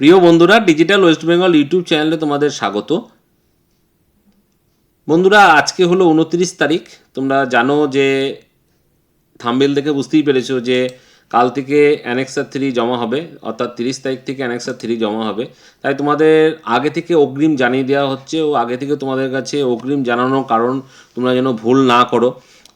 প্রিয় বন্ধুরা digital West Bengal YouTube চ্যানেলে তোমাদের স্বাগত। বন্ধুরা, আজকে হলো উনত্রিশ তারিখ। তোমরা জানো যে থাম্বেল দেখে বুঝতেই পেরেছ যে কাল থেকে অ্যানেক্সার থ্রি জমা হবে, অর্থাৎ তিরিশ তারিখ থেকে অ্যানেক্সার থ্রি জমা হবে। তাই তোমাদের আগে থেকে অগ্রিম জানিয়ে দেওয়া হচ্ছে ও আগে থেকে তোমাদের কাছে অগ্রিম জানানোর কারণ তোমরা যেন ভুল না করো।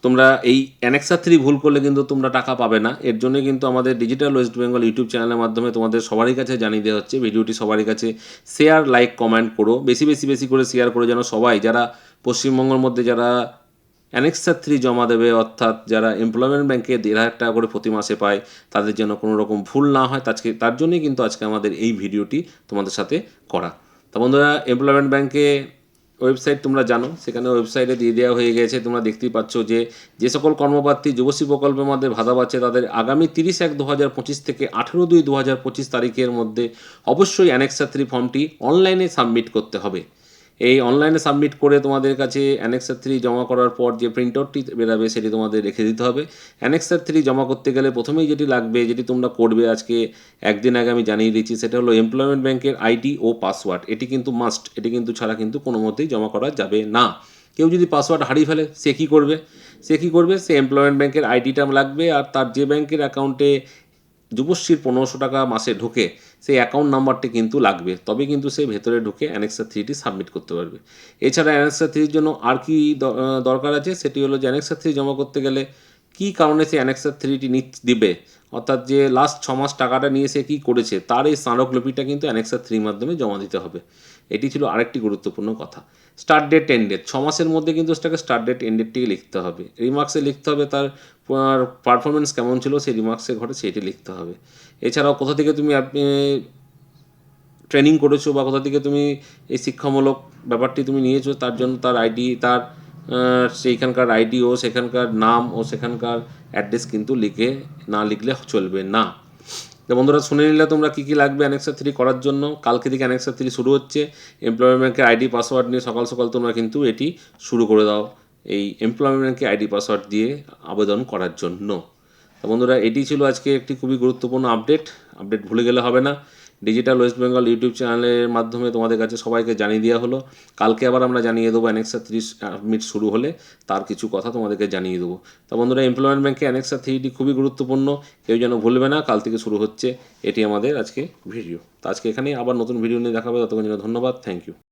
তোমরা এই অ্যানেক্সা থ্রি ভুল করলে কিন্তু তোমরা টাকা পাবে না। এর জন্য কিন্তু আমাদের ডিজিটাল ওয়েস্ট বেঙ্গল ইউটিউব চ্যানেলের মাধ্যমে তোমাদের সবারই কাছে জানিয়ে দেওয়া হচ্ছে, ভিডিওটি সবারই কাছে শেয়ার লাইক কমেন্ট করো। বেশি বেশি বেশি করে শেয়ার করো যেন সবাই, যারা পশ্চিমবঙ্গের মধ্যে যারা অ্যানেক্সা থ্রি জমা দেবে, অর্থাৎ যারা এমপ্লয়মেন্ট ব্যাংকে দেড় হাজার টাকা করে প্রতি মাসে পায়, তাদের যেন কোনো রকম ভুল না হয় আজকে তার জন্যই কিন্তু আজকে আমাদের এই ভিডিওটি তোমাদের সাথে করা। তা বন্ধুরা এমপ্লয়মেন্ট ব্যাংকে ওয়েবসাইট তোমরা জানো, সেখানে ওয়েবসাইটে দিয়ে দেওয়া হয়ে গেছে, তোমরা দেখতেই পাচ্ছ যে যে সকল কর্মপ্রার্থী, যুবশ্রী প্রকল্পের মধ্যে ভাতা পাচ্ছে তাদের আগামী তিরিশ এক দু হাজার পঁচিশ থেকে আঠেরো দুই দু হাজার পঁচিশ তারিখের মধ্যে অবশ্যই অ্যানেক্সা থ্রি ফর্মটি অনলাইনে সাবমিট করতে হবে। এই অনলাইনে সাবমিট করে তোমাদের কাছে অ্যানেক্সার থ্রি জমা করার পর যে প্রিন্ট আউটটি বেরাবে সেটি তোমাদের রেখে দিতে হবে। অ্যানেক্সার থ্রি জমা করতে গেলে প্রথমেই যেটি লাগবে, যেটি তোমরা করবে আজকে, একদিন আগে আমি জানিয়ে দিচ্ছি, সেটা হলো এমপ্লয়মেন্ট ব্যাংকের আইডি ও পাসওয়ার্ড এটি কিন্তু মাস্ট এটি কিন্তু ছাড়া কিন্তু কোনো মতেই জমা করা যাবে না। কেউ যদি পাসওয়ার্ড হারিয়ে ফেলে, সে কী করবে? সে কী করবে? সে এমপ্লয়মেন্ট ব্যাংকের আইডিটা লাগবে আর তার যে ব্যাংকের অ্যাকাউন্টে যুবশ্রীর পনেরোশো টাকা মাসে ঢুকে সেই অ্যাকাউন্ট নাম্বারটি কিন্তু লাগবে। তবে কিন্তু সে ভেতরে ঢুকে অ্যানেক্সা থ্রিটি সাবমিট করতে পারবে। এছাড়া অ্যানেক্সা থ্রির জন্য আর কি দরকার আছে? সেটি হলো যে অ্যানেক্সা থ্রি জমা করতে গেলে কী কারণে সে অ্যানেক্সা থ্রিটি নিচ দিবে? অর্থাৎ যে লাস্ট ছ মাস টাকাটা নিয়ে সে কী করেছে, তার এই স্মারকলিপিটা কিন্তু অ্যানেক্সা থ্রির মাধ্যমে জমা দিতে হবে। এটি ছিল আরেকটি গুরুত্বপূর্ণ কথা। স্টার্ট ডেট এন্ড ডেট ছ মাসের মধ্যে কিন্তু সেটাকে স্টার্ট ডেট এন্ড ডেটটিকে লিখতে হবে। রিমার্কসে লিখতে হবে তার পারফরমেন্স কেমন ছিল সেই রিমার্কসে ঘটে সেটি লিখতে হবে। এছাড়াও কোথা থেকে তুমি ট্রেনিং করেছ বা কোথা থেকে তুমি এই শিক্ষামূলক ব্যাপারটি তুমি নিয়েছো, তার জন্য তার আইডি তার সেইখানকার আইডি ও সেখানকার নাম ও সেখানকার অ্যাড্রেস কিন্তু লিখে, না লিখলে চলবে না। তো বন্ধুরা, শুনে নিলে তোমরা কী কী লাগবে অ্যানেক্সা থ্রি করার জন্য। কালকে থেকে অ্যানেক্সা থ্রি শুরু হচ্ছে। এমপ্লয়মেন্ট ব্যাংকের আইডি পাসওয়ার্ড নিয়ে সকাল সকাল তোমরা কিন্তু এটি শুরু করে দাও। এই এমপ্লয়মেন্ট ব্যাংকের আইডি পাসওয়ার্ড দিয়ে আবেদন করার জন্য। তো বন্ধুরা, এটি ছিল আজকে একটি খুবই গুরুত্বপূর্ণ আপডেট আপডেট ভুলে গেলে হবে না। ডিজিটাল ওয়েস্ট বেঙ্গল ইউটিউব চ্যানেলের মাধ্যমে তোমাদের কাছে সবাইকে জানিয়ে দেওয়া হলো। কালকে আবার আমরা জানিয়ে দেবো অ্যানেক্সা থ্রি মিট শুরু হলে তার কিছু কথা তোমাদেরকে জানিয়ে দেবো। তা বন্ধুরা এমপ্লয়মেন্ট ব্যাঙ্কে অ্যানেক্সা থ্রিটি খুবই গুরুত্বপূর্ণ। কেউ যেন ভুলবে না, কাল থেকে শুরু হচ্ছে। এটি আমাদের আজকে ভিডিও তো আজকে এখানেই আবার নতুন ভিডিও নিয়ে দেখাবে। ততক্ষণ জন্য ধন্যবাদ। Thank you